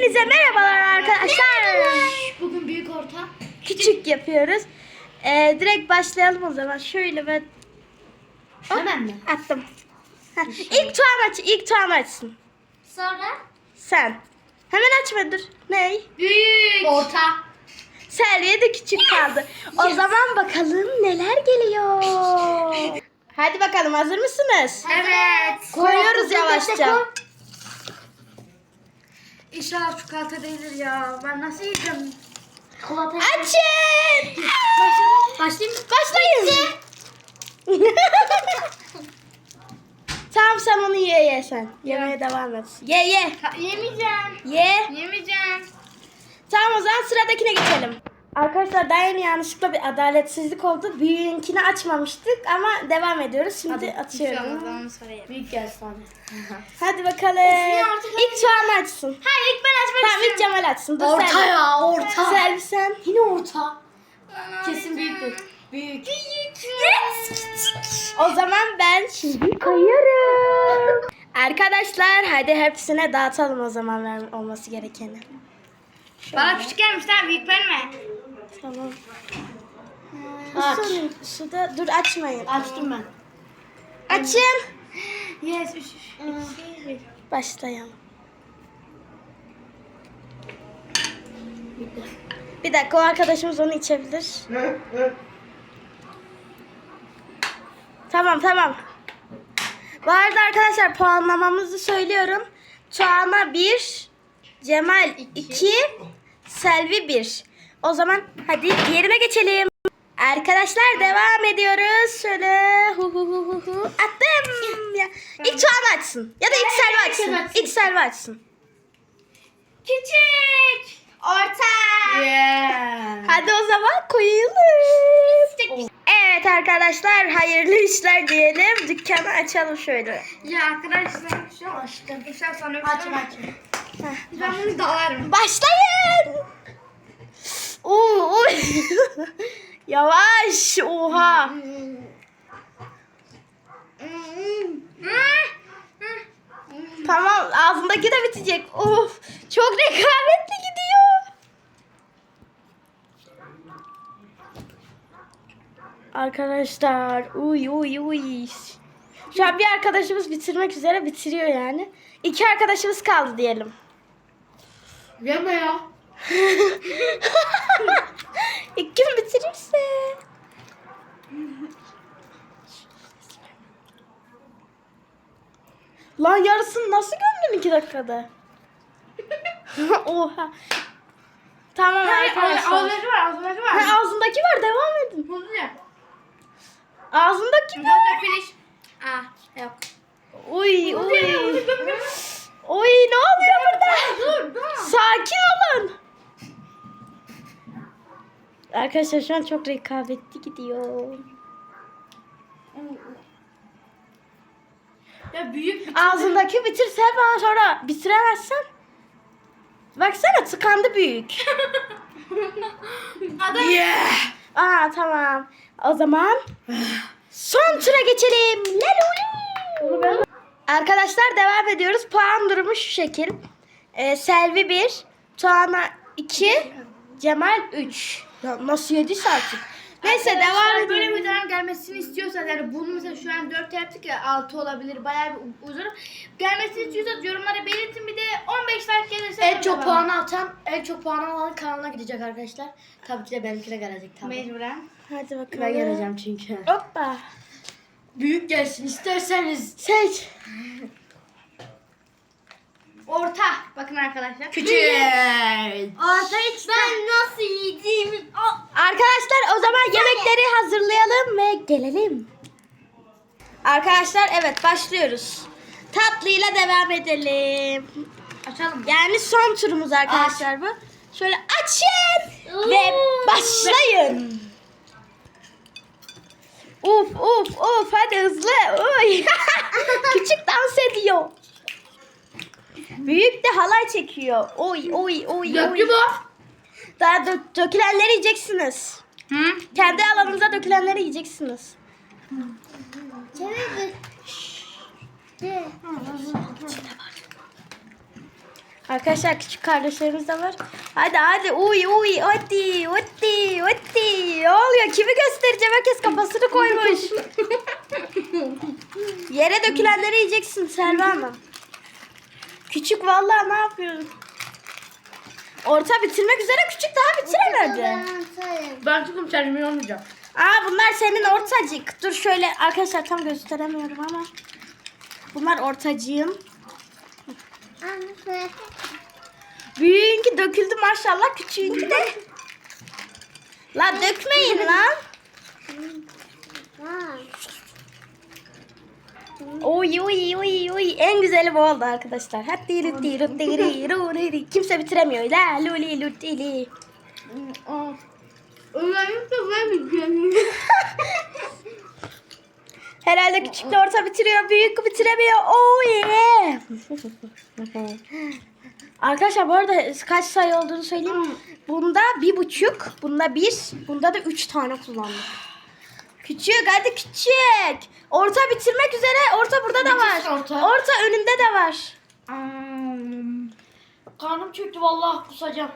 Hepinize merhabalar arkadaşlar. Bugün büyük orta. Küçük yapıyoruz. Ee, direkt başlayalım o zaman. Şöyle ben Hemen mi? attım. İlk Tuğan aç, ilk Tuğan açsın. Sonra? Sen. Hemen açma dur. Ney? Büyük. Orta. Selviye de küçük kaldı. O zaman bakalım neler geliyor. Hadi bakalım hazır mısınız? Evet. Koyuyoruz yavaşça. İnşallah çikolata değildir ya. Ben nasıl yiyeceğim? Çikolata. Açın. Başlayayım mı? Başlayın. tamam sen onu ye ye sen. Yemeye devam et. Ye ye. Yemeyeceğim. Ye. Yemeyeceğim. Tamam o zaman sıradakine geçelim. Arkadaşlar daha yeni yanlışlıkla bir adaletsizlik oldu. Büyüğünkini açmamıştık ama devam ediyoruz. Şimdi açıyorum. onu sorayım. Büyük gelsin abi. Hadi bakalım. İlk Tuğan açsın. Hayır ilk ben açmak Tamam ilk Cemal açsın. Dur Orta sen. ya orta. Selvi sen. Yine orta. Kesin büyüktür. Büyük. O zaman ben şimdi koyuyorum. Arkadaşlar hadi hepsine dağıtalım o zaman ver olması gerekeni. Bana küçük gelmiş lan büyük verme. Tamam. Aç. Su, suda dur açmayın. Açtım ben. Açın. Yes. Üç, üç, Başlayalım. Bir dakika o arkadaşımız onu içebilir. Tamam tamam. Bu arada arkadaşlar puanlamamızı söylüyorum. Tuana 1, Cemal 2, Selvi 1. O zaman hadi diğerine geçelim. Arkadaşlar devam ediyoruz. Şöyle hu hu hu hu hu. Attım. Ya. İlk Tuana açsın. Ya da ilk herkes açsın. İlk Selvi açsın. Küçük. Orta. Yeah. Hadi o zaman koyalım. Evet arkadaşlar hayırlı işler diyelim. Dükkanı açalım şöyle. Ya arkadaşlar şu açtım. Sen sana açma açma. Ben bunu dalarım. Başlayın. Oo, oy. Yavaş. Oha. Tamam ağzındaki de bitecek. Of. Çok rekabetli gidiyor. Arkadaşlar. Uy uy uy. Şu an bir arkadaşımız bitirmek üzere bitiriyor yani. İki arkadaşımız kaldı diyelim. Yeme ya. İlk kim bitirirse. Lan yarısını nasıl gömdün iki dakikada? Oha. Tamam arkadaşlar. Ağzları var ağzları var. Ha, ağzındaki var devam edin. Bunu ya. Ağzındaki var. Finish. Ah yok. Uy uy. Uy ne oluyor burada? Dur dur. Sakin olun. Arkadaşlar şu an çok rekabetli gidiyor. Ya büyük Ağzındaki bitirse bana sonra bitiremezsen. Baksana tıkandı büyük. adam. Aa tamam. O zaman son tura geçelim. Lelulu. Arkadaşlar devam ediyoruz. Puan durumu şu şekil. Ee, Selvi 1, Tuana 2, Cemal 3. Ya nasıl yediyse artık. Neyse devam Arkadaşlar, Böyle edelim. bir dönem gelmesini istiyorsanız yani bunu mesela şu an 4 yaptık ya 6 olabilir bayağı bir uzun. Gelmesini istiyorsanız yorumlara belirtin bir de 15 like gelirse En çok devam. puanı atan, en çok puanı alan kanalına gidecek arkadaşlar. Tabii ki de benimkine gelecek tabii. Mecburen. Hadi bakalım. Ben geleceğim çünkü. Hoppa. Büyük gelsin isterseniz. Seç. Orta. Bakın arkadaşlar. Küçük. Orta hiç ben nasıl yiyeceğimi... Arkadaşlar o zaman yemekleri hazırlayalım ve gelelim. Arkadaşlar evet başlıyoruz. Tatlıyla devam edelim. Açalım. Yani son turumuz arkadaşlar bu. Şöyle açın ve başlayın. Uf uf uf hadi hızlı. Uy. Küçük dans ediyor. Büyük de halay çekiyor. Oy oy oy Döktü oy. bu. Daha dö- dökülenleri yiyeceksiniz. Hı? Kendi alanınıza dökülenleri yiyeceksiniz. Arkadaşlar küçük kardeşlerimiz de var. Hadi hadi uy uy hadi hadi hadi. Ne oluyor? Kimi göstereceğim? Herkes kafasını koymuş. Yere dökülenleri yiyeceksin Selva Hanım. Küçük vallahi ne yapıyorsun? Orta bitirmek üzere küçük daha bitiremedi. Ben çıkım kendimi yormayacağım. Aa bunlar senin ortacık. Dur şöyle arkadaşlar tam gösteremiyorum ama. Bunlar ortacığım. Büyüğünki döküldü maşallah küçüğünki de. La dökmeyin lan. Oy oy oy oy en güzeli bu oldu arkadaşlar. Hadi rutti rutti rutti Kimse bitiremiyor. La luli lutti li. Özellikle ben Herhalde küçükle orta bitiriyor, büyük bitiremiyor. Oh yeah. Arkadaşlar bu arada kaç sayı olduğunu söyleyeyim. Bunda bir buçuk, bunda bir, bunda da üç tane kullandık. Küçük, hadi küçük. Orta bitirmek üzere. Orta burada da var. Bitirsin orta. Orta önünde de var. Karnım çöktü vallahi kusacağım.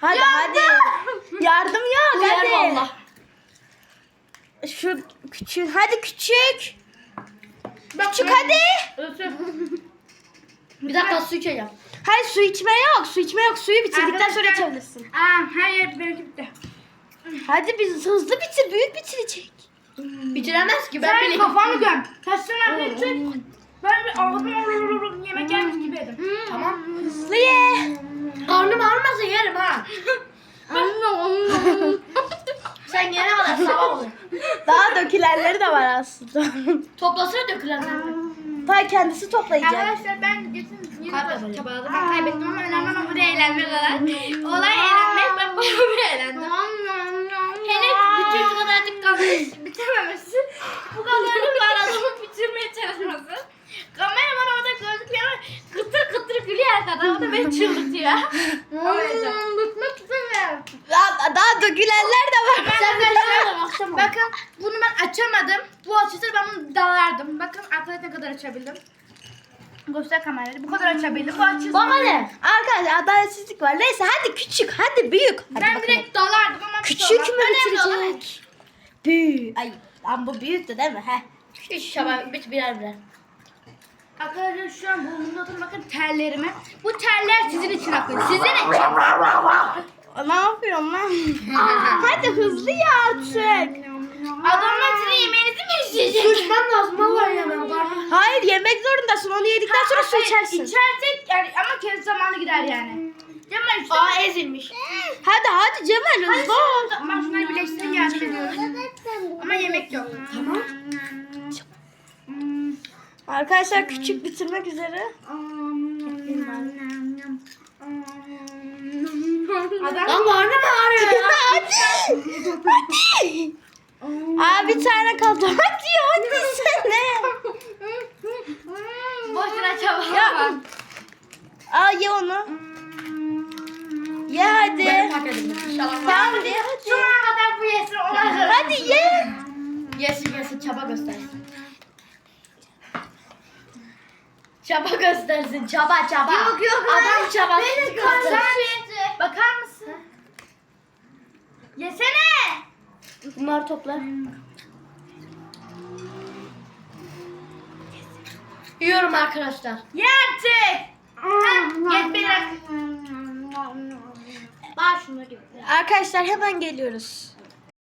Hadi hadi. Yardım yok Uyar hadi. vallahi. Şu küçük, hadi küçük. Küçük hadi. Bir dakika su içeceğim. Hayır su içme yok, su içme yok. Suyu bitirdikten sonra içebilirsin. Aa, her yer benimki bitti. Hadi biz hızlı bitir, büyük bitirecek. Bitiremez ki ben bileyim. kafanı göm. Taşlarına bir tık. Ben bir ağzıma yemek yermiş gibi yedim. Tamam. Hızlı ye. Karnım ağrımasın yerim ha. Sen yene kadar sabah olur. Daha dökülenleri de var aslında. Toplasana dökülenleri. Ta kendisi toplayacak. Arkadaşlar ben yeni Kaybettim. çabaladım. Ben kaybettim ama önemli olan burada eğlenmek olan. Olay eğlenmek. Ben bayağı bir eğlendim. Hele bu kadarcık kalmış bitirmemesi. Bu kadarcık var adamın bitirmeye çalışması. Kameraman orada gözüküyor ama kıtır kıtır gülüyor arkada. O da beni çıldırtıyor. Bıkmak istemiyorum. Daha, daha dökülenler de var. Sen de Bakın bunu ben açamadım. Bu açılsa ben bunu dalardım. Bakın arkadaşlar ne kadar açabildim. Göster kamerayı. Bu kadar açabildim. Bu açılsa. Bana ne? Arkadaşlar adaletsizlik var. Neyse hadi küçük, hadi büyük. Hadi Ben bakalım. direkt dalardım ama şey Küçük mü bitirecek? Büyük. Ay lan bu büyüktü değil mi? Heh. Üç şaba bit birer birer. Arkadaşlar şu an burnumda oturun bakın terlerime. Bu terler sizin için akıyor. Sizin için. Ne yapıyorsun lan? hadi hızlı ya artık. Adamlar sizin yemeğinizi isteyecek? Su içmem lazım vallahi yemem. Karnım. Hayır yemek zorundasın. Onu yedikten sonra su içersin. İçersek yani ama kendi zamanı gider yani. Cemal işte. Aa ezilmiş. Hadi hadi Cemal hızlı ol. Ben şunları birleştirin yardım ediyorum. Ama yemek yok. Tamam. Arkadaşlar küçük bitirmek üzere. Adam Lan karnım ağrıyor ya. hadi. Hadi. Aa bir tane kaldı. Hadi hadi sene. boşuna çaba. Ya. Aa ye onu. Ye hadi. Tamam ye hadi. Sonuna kadar bu yesin. Ona. Hadi ye. Yesin yesin çaba göstersin. Çaba göstersin. Çaba çaba. Yok yok. Adam çaba. Benim karnım Bakar mısın? Yesene. Bunları topla. Yiyorum arkadaşlar. Ye artık. Ha, Yet beni. Bak şunu gibi. Arkadaşlar hemen geliyoruz.